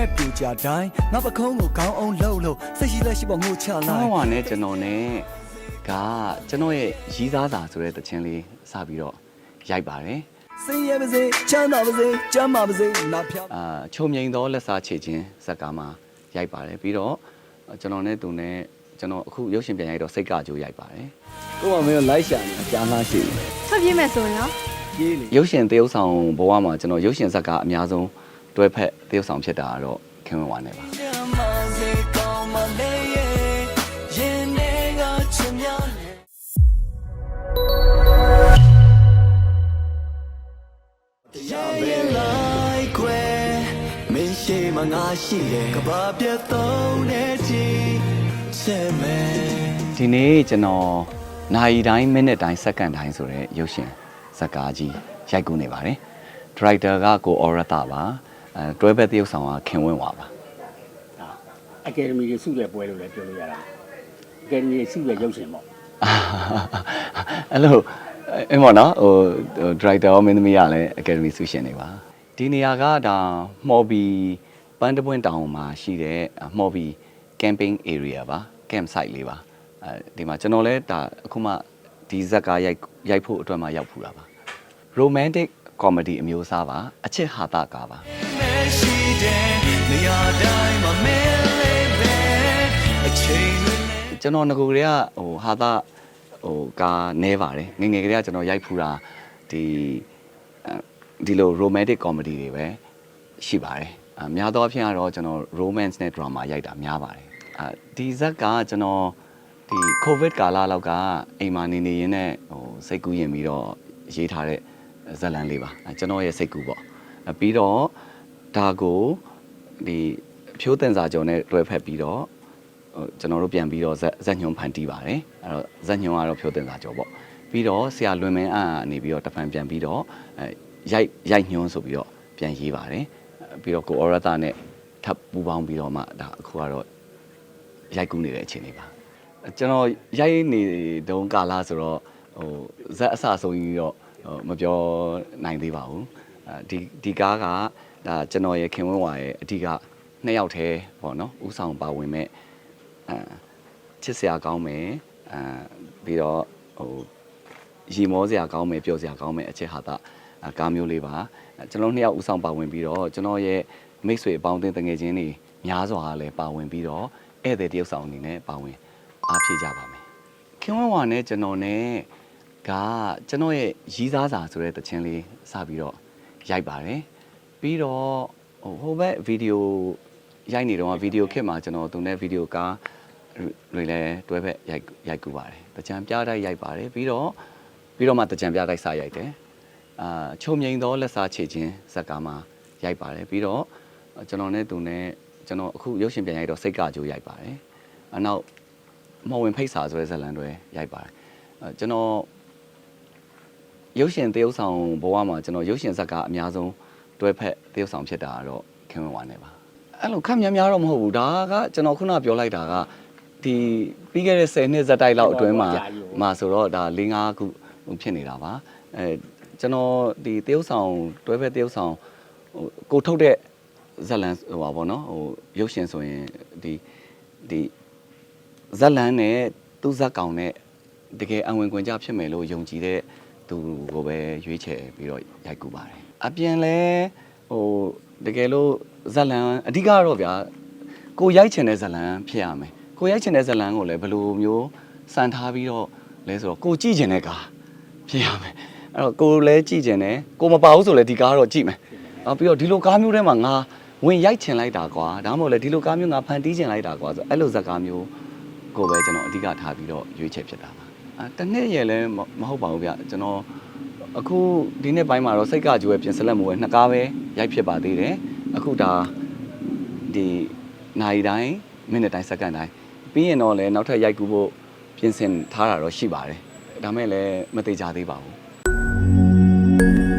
မဲ့ပြူကြတိုင်းငါပခုံးကိုခေါင်းအောင်လှုပ်လို့စိတ်ရှိလက်ရှိပေါ်ငိုချဆောလိုက်င်းဝါနဲ့ကျွန်တော်နဲ့ကကျွန်တော်ရဲ့ရီးသားစာဆိုတဲ့တခြင်းလေးစပြီးတော့ရိုက်ပါတယ်စင်ရပါစေချမ်းသာပါစေကျမ်းမာပါစေနာဖြောင်းအာချုံမြိန်သောလက်စားချေခြင်းဇက်ကားမှာရိုက်ပါတယ်ပြီးတော့ကျွန်တော်နဲ့သူနဲ့ကျွန်တော်အခုရုပ်ရှင်ပြန်ရိုက်တော့စိတ်ကကြိုးရိုက်ပါတယ်ကိုမမင်းလိုက်ရှာနေအကြာမှရှိတယ်ထွက်ပြေးမယ်ဆိုရင်ရောကြီးလေရုပ်ရှင်သရုပ်ဆောင်ဘဝမှာကျွန်တော်ရုပ်ရှင်ဇက်ကားအများဆုံး တွဲဖက်သရုပ်ဆောင်ဖြစ်တာကတော့ခင်ဝင်ဝါနဲ့ပါကျမ်းမာစေကောင်းမလေးရဲ့ရင်ထဲကချင်များလေတရားရင်လိုက်ခွဲမင်းရှိမငါရှိတယ်ကဘာပြတ်သုံးနေချီစမဲဒီနေ့ကျွန်တော်နိုင်တိုင်းမိနစ်တိုင်းစက္ကန့်တိုင်းဆိုတဲ့ရုပ်ရှင်ဇက်ကားကြီးရိုက်ကူးနေပါတယ်ဒရိုက်တာကကိုအော်ရတာပါ အဲတွဲဖက်သရုပ်ဆောင်ကခင်ဝင်ဝါပါအကယ်ဒမီတွေစုတဲ့ပွဲလို့လည်းပြောလို့ရတာအကယ်ဒမီတွေစုတဲ့ရုပ်ရှင်ပေါ့အဲ့လိုအဲ့မော်နော်ဟိုဒရိုက်တာရောမင်းသမီးကလည်းအကယ်ဒမီဆူရှင်နေပါဒီနေရာကဒါမော်ဘီပန်းတပွင့်တောင်မှာရှိတဲ့မော်ဘီ camping area ပါ camp site လေးပါအဲဒီမှာကျွန်တော်လည်းဒါအခုမှဒီဇက်ကရိုက်ရိုက်ဖို့အတွက်မှရောက်ဖူးတာပါ romantic comedy အမျိုးအစားပါအချစ်ဟာတာကားပါ မရှိတဲ့နေရာတိုင်းမှာမင်းလေးပဲအချိန်တွေနဲ့ကျွန်တော်ငကိုကလေးကဟိုဟာတာဟိုကားနဲပါတယ်ငယ်ငယ်ကလေးကကျွန်တော်ရိုက်ဖူးတာဒီအဲဒီလို romantic comedy တွေပဲရှိပါတယ်အများသောအားဖြင့်ကတော့ကျွန်တော် romance နဲ့ drama ရိုက်တာများပါတယ်အဲဒီဇက်ကကျွန်တော်ဒီ covid ကာလလောက်ကအိမ်မှာနေနေရင်းနဲ့ဟိုစိတ်ကူးရင်ပြီးတော့ရေးထားတဲ့ဇတ်လန်းလေးပါအဲကျွန်တော်ရဲ့စိတ်ကူးပေါ့အဲပြီးတော့ ဒါကိုဒီဖြိုးတင်စာကြော်နဲ့တွဲဖက်ပြီးတော့ဟိုကျွန်တော်တို့ပြန်ပြီးတော့ဇက်ဇက်ညွန်ဖန်တီးပါတယ်အဲ့တော့ဇက်ညွန်ကတော့ဖြိုးတင်စာကြောပေါ့ပြီးတော့ဆရာလွင်မင်းအန်ကနေပြီးတော့တဖန်ပြန်ပြီးတော့အဲရိုက်ရိုက်ညွန်ဆိုပြီးတော့ပြန်ရေးပါတယ်အဲပြီးတော့ကိုအော်ရတာနဲ့ထပ်ပူပေါင်းပြီးတော့မှဒါအခုကတော့ရိုက်ကူးနေတဲ့အခြေအနေပါအဲကျွန်တော်ရိုက်နေတုန်းကာလဆိုတော့ဟိုဇက်အဆဆုံးကြီးတော့ဟိုမပြောနိုင်သေးပါဘူးအဲဒီဒီကားက ဒါကျွန်တော်ရဲ့ခင်ဝင်းဝါရဲ့အဓိကနှစ်ယောက်တည်းပေါ့နော်ဥဆောင်ပါဝင်မဲ့အဲချစ်စရာကောင်းမယ်အဲပြီးတော့ဟိုရီမောစရာကောင်းမယ်ပျော်စရာကောင်းမယ်အချက်ဟာတာအဲကားမျိုးလေးပါအဲကျွန်တော်နှစ်ယောက်ဦးဆောင်ပါဝင်ပြီးတော့ကျွန်တော်ရဲ့မိတ်ဆွေအပေါင်းအသင်းတငယ်ချင်းတွေများစွာကလည်းပါဝင်ပြီးတော့ဧည့်သည်တယောက်ဆောင်အနေနဲ့ပါဝင်အားဖြည့်ကြပါမယ်ခင်ဝဝနဲ့ကျွန်တော်နဲ့ကကျွန်တော်ရဲ့ရီးသားစာဆိုတဲ့တခြင်းလေးစပြီးတော့ရိုက်ပါတယ် ပြီးတော့ဟိုဟိုဘက်ဗီဒီယိုရိုက်နေတော့ဗီဒီယိုခစ်မှာကျွန်တော်သူနဲ့ဗီဒီယိုကားတွေလည်းတွဲဖက်ရိုက်ရိုက်ကူပါတယ်တကြံပြတိုက်ရိုက်ပါတယ်ပြီးတော့ပြီးတော့မှတကြံပြတိုက်စရိုက်တယ်အာချုံမြိန်သောလက်စားချေခြင်းဇက်ကားမှာရိုက်ပါတယ်ပြီးတော့ကျွန်တော်နဲ့သူနဲ့ကျွန်တော်အခုရုပ်ရှင်ပြန်ရိုက်တော့စိတ်ကကြိုးရိုက်ပါတယ်အနောက်မော်ဝင်ဖိတ်စာဆိုတဲ့ဇက်လန်တွေရိုက်ပါတယ်အဲကျွန်တော်ရုပ်ရှင်သရုပ်ဆောင်ဘဝမှာကျွန်တော်ရုပ်ရှင်ဇက်ကားအများဆုံး တွဲဖက်သရုပ်ဆောင်ဖြစ်တာကတော့ခင်ဝင်ဝါနေပါအဲ့လိုခက်များများတော့မဟုတ်ဘူးဒါကကျွန်တော်ခုနပြောလိုက်တာကဒီပြီးခဲ့တဲ့10နှစ်ဇက်တိုက်လောက်အတွင်းမှာမှာဆိုတော့ဒါ၄၅ခုဖြစ်နေတာပါအဲကျွန်တော်ဒီတရုတ်ဆောင်တွဲဖက်တရုတ်ဆောင်ဟိုကိုထုတ်တဲ့ဇက်လန်ဟိုပါဗောနော်ဟိုရုပ်ရှင်ဆိုရင်ဒီဒီဇက်လန်နဲ့သူ့ဇက်ကောင်နဲ့တကယ်အဝင်ခွင့်ကြဖြစ်မယ်လို့ယုံကြည်တဲ့သူကိုပဲရွေးချယ်ပြီးတော့ရိုက်ကူပါတယ် အပြင်လဲဟိုတကယ်လို့ဇက်လန်အဓိကတော့ဗျာကိုရိုက်ချင်တဲ့ဇတ်လံဖြစ်ရမယ်ကိုရိုက်ချင်တဲ့ဇတ်လံကိုလည်းဘယ်လိုမျိုးစံထားပြီးတော့လဲဆိုတော့ကိုကြည့်ချင်တဲ့ကားဖြစ်ရမယ်အဲ့တော့ကိုလည်းကြည့်ချင်တယ်ကိုမပါဘူးဆိုလည်းဒီကားတော့ကြည့်မယ်နောက်ပြီးတော့ဒီလိုကားမျိုးထဲမှာငါဝင်ရိုက်ချင်လိုက်တာကွာဒါမှမဟုတ်လေဒီလိုကားမျိုးငါဖန်တီးချင်လိုက်တာကွာဆိုအဲ့လိုဇာတ်ကားမျိုးကိုပဲကျွန်တော်အဓိကထားပြီးတော့ရွေးချယ်ဖြစ်တာပါအဲတစ်နှစ်ရဲ့လည်းမမဟုတ်ပါဘူးဗျကျွန်တော် အခုဒီနှစ်ပိုင်းမှာတော့စိတ်ကကြိုးရဲ့ပြင်ဆက်လက်မှုပဲနှစ်ကားပဲရိုက်ဖြစ်ပါသေးတယ်အခုဒါဒီနိုင်တိုင်းမိနစ်တိုင်းစက္ကန့်တိုင်းပြီးရင်တော့လည်းနောက်ထပ်ရိုက်ကူးဖို့ပြင်ဆင်ထားတာတော့ရှိပါတယ်ဒါမဲ့လည်းမသေးကြသေးပါဘူး